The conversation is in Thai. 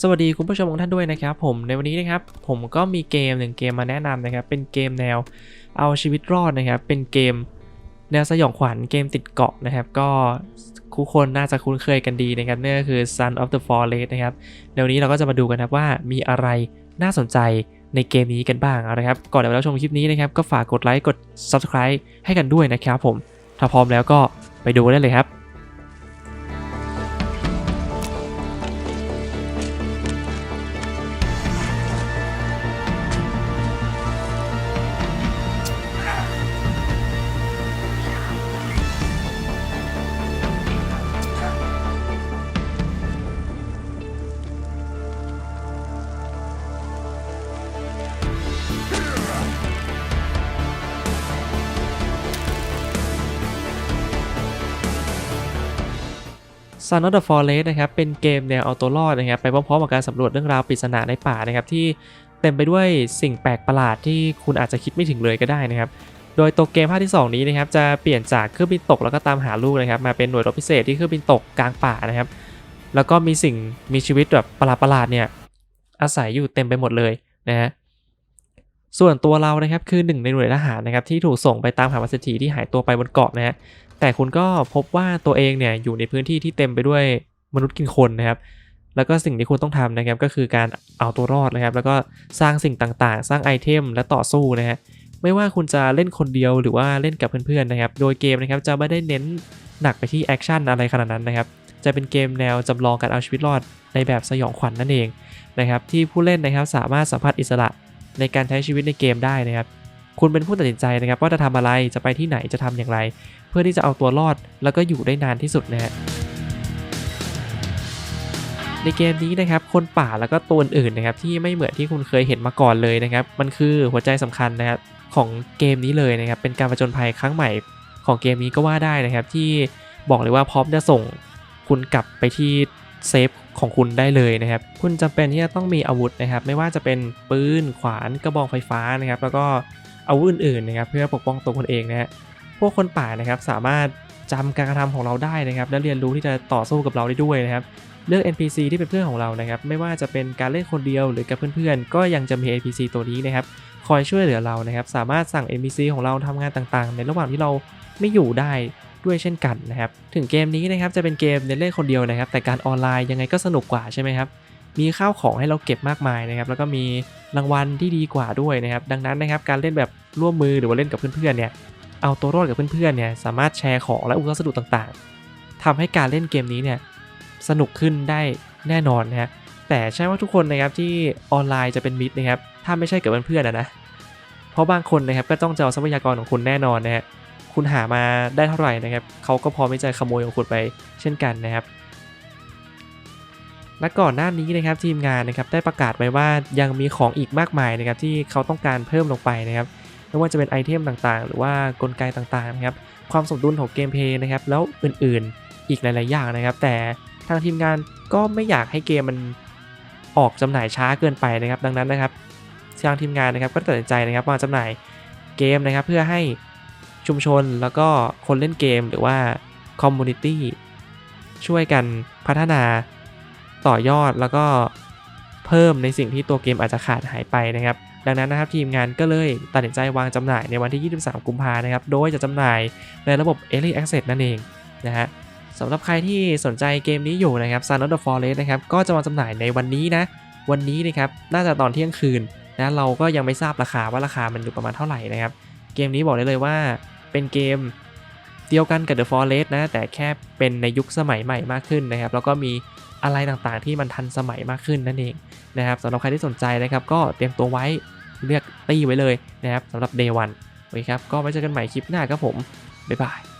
สวัสดีคุณผู้ชมทุกท่านด้วยนะครับผมในวันนี้นะครับผมก็มีเกมหนึ่งเกมมาแนะนำนะครับเป็นเกมแนวเอาชีวิตรอดนะครับเป็นเกมแนวสยองขวัญเกมติดเกาะนะครับก็ทุกคนน่าจะคุ้นเคยกันดีนะครับนั่นก็คือ Son of the Forest นะครับเดี๋ยวนี้เราก็จะมาดูกันนะครับว่ามีอะไรน่าสนใจในเกมนี้กันบ้างเอาละครับก่อนจะไปรับชมคลิปนี้นะครับก็ฝากกดไลค์กด Subscribe ให้กันด้วยนะครับผมถ้าพร้อมแล้วก็ไปดูได้เลยครับ Son of the Forest นะครับเป็นเกมแนวเอาตัวรอดนะครับไปพร้อมๆกับการสำรวจเรื่องราวปริศนาในป่านะครับที่เต็มไปด้วยสิ่งแปลกประหลาดที่คุณอาจจะคิดไม่ถึงเลยก็ได้นะครับโดยตัวเกมภาคที่ 2 นี้นะครับจะเปลี่ยนจากเครื่องบินตกแล้วก็ตามหาลูกนะครับมาเป็นหน่วยรบพิเศษที่เครื่องบินตกกลางป่านะครับแล้วก็มีสิ่งมีชีวิตแบบประหลาดๆเนี่ยอาศัยอยู่เต็มไปหมดเลยนะฮะส่วนตัวเรานะครับคือหนึ่งในหน่วยทหารนะครับที่ถูกส่งไปตามหาวัสถีที่หายตัวไปบนเกาะนะฮะ แต่คุณก็พบว่าตัวเองเนี่ยอยู่ในพื้นที่ที่เต็มไปด้วยมนุษย์กินคนนะครับ แล้วก็สิ่งที่คุณต้องทำนะครับก็คือการเอาตัวรอดนะครับ แล้วก็สร้างสิ่งต่างๆ สร้างไอเทมและต่อสู้นะฮะไม่ว่าคุณจะเล่นคนเดียวหรือว่าเล่นกับเพื่อนๆนะครับ โดยเกมนะครับจะไม่ได้เน้นหนักไปที่แอคชั่นอะไรขนาดนั้นนะครับ จะเป็นเกมแนวจำลองการเอาชีวิตรอดในแบบสยองขวัญนนั่นเองนะครับที่ผู้เล่นนะครับสามารถสัมผัสอิสระในการใช้ชีวิตในเกมได้นะครับ คุณเป็นผู้ตัดสินใจนะครับว่าจะทำอะไรจะไปที่ไหนจะทำอย่างไร เพื่อที่จะเอาตัวรอดแล้วก็อยู่ได้นานที่สุดนะฮะในเกมนี้นะครับคนป่าแล้วก็ตัวอื่นนะครับที่ไม่เหมือนที่คุณเคยเห็นมาก่อนเลยนะครับมันคือหัวใจสำคัญนะครับของเกมนี้เลยนะครับเป็นการผจญภัยครั้งใหม่ของเกมนี้ก็ว่าได้นะครับที่บอกเลยว่าพร้อมจะส่งคุณกลับไปที่เซฟของคุณได้เลยนะครับ คุณจำเป็นที่จะต้องมีอาวุธนะครับ ไม่ว่าจะเป็นปืน ขวาน กระบองไฟฟ้านะครับ แล้วก็ อาวุธอื่นๆนะครับเพื่อปกป้องตัวคุณเองนะฮะพวกคนป่านะครับสามารถจำการกระทำของเราได้นะครับ และเรียนรู้ที่จะต่อสู้กับเราได้ด้วยนะครับเลือก NPC ที่เป็นเพื่อนของเรานะครับ ไม่ว่าจะเป็นการเล่นคนเดียวหรือกับเพื่อนๆ ก็ยังจะมี NPC ตัวนี้นะครับ คอยช่วยเหลือเรานะครับ สามารถสั่ง NPC ของเราทำงานต่างๆ ในระหว่างที่เราไม่อยู่ได้ด้วยเช่นกันนะครับ ถึงเกมนี้นะครับจะเป็นเกมเน้นเล่นคนเดียวนะครับ แต่การออนไลน์ยังไงก็สนุกกว่าใช่ไหมครับ มีข้าวของให้เราเก็บมากมายนะครับ แล้วก็มีรางวัลที่ดีกว่าด้วยนะครับ ดังนั้นนะครับการเล่นแบบร่วมมือหรือว่าเล่นกับเพื่อนๆเนี่ยเอาตัวรอดกับเพื่อนๆเนี่ยสามารถแชร์ของและอุปกรณ์สดุต่างๆทำให้การเล่นเกมนี้เนี่ยสนุกขึ้นได้แน่นอนนะฮะแต่ใช่ว่าทุกคนนะครับที่ออนไลน์จะเป็นมิตรนะครับถ้าไม่ใช่กับเพื่อนๆนะนะเพราะบางคนนะครับก็ต้องจะเอาทรัพยากรของคุณแน่นอนนะฮะคุณหามาได้เท่าไหร่นะครับเขาก็พร้อมที่จะขโมยของคุณไปเช่นกันนะครับ และก่อนหน้านี้นะครับทีมงานนะครับได้ประกาศไว้ว่ายังมีของอีกมากมายนะครับที่เขาต้องการเพิ่มลงไปนะครับไม่ว่าจะเป็นไอเทมต่างๆ หรือว่ากลไกต่างๆนะครับความสมดุลของเกมเพลย์นะครับแล้วอื่นๆอีกหลายๆอย่างนะครับ แต่ทางทีมงานก็ไม่อยากให้เกมมันออกจำหน่ายช้าเกินไปนะครับ ดังนั้นนะครับทางทีมงานนะครับก็ตัดสินใจนะครับวางจำหน่ายเกมนะครับเพื่อให้ชุมชนแล้วก็คนเล่นเกมหรือว่าคอมมูนิตี้ช่วยกันพัฒนา ต่อยอดแล้วก็เพิ่มในสิ่งที่ตัวเกมอาจจะขาดหายไปนะครับ ดังนั้นนะครับทีมงานก็เลยตัดสินใจวางจำหน่ายในวันที่ 23 กุมภานะครับ โดยจะจำหน่ายในระบบ Early Access นั่นเองนะฮะสำหรับใครที่สนใจเกมนี้อยู่นะครับ Son of the Forest นะครับก็จะวางจำหน่ายในวันนี้นะ วันนี้นะครับน่าจะตอนเที่ยงคืนนะเราก็ยังไม่ทราบราคาว่าราคามันอยู่ประมาณเท่าไหร่นะครับ เกมนี้บอกได้เลยว่าเป็นเกมเดียวกันกับ The Forest นะแต่แค่เป็นในยุคสมัยใหม่มากขึ้นนะครับ แล้วก็มี อะไรต่างๆ ที่มันทันสมัยมากขึ้นนั่นเองนะครับสำหรับใครที่สนใจนะครับ ก็เตรียมตัวไว้เลือกตี้ไว้เลยนะครับสำหรับ Day 1โอเคครับ ก็ไว้เจอกันใหม่คลิปหน้าครับผม บ๊ายบาย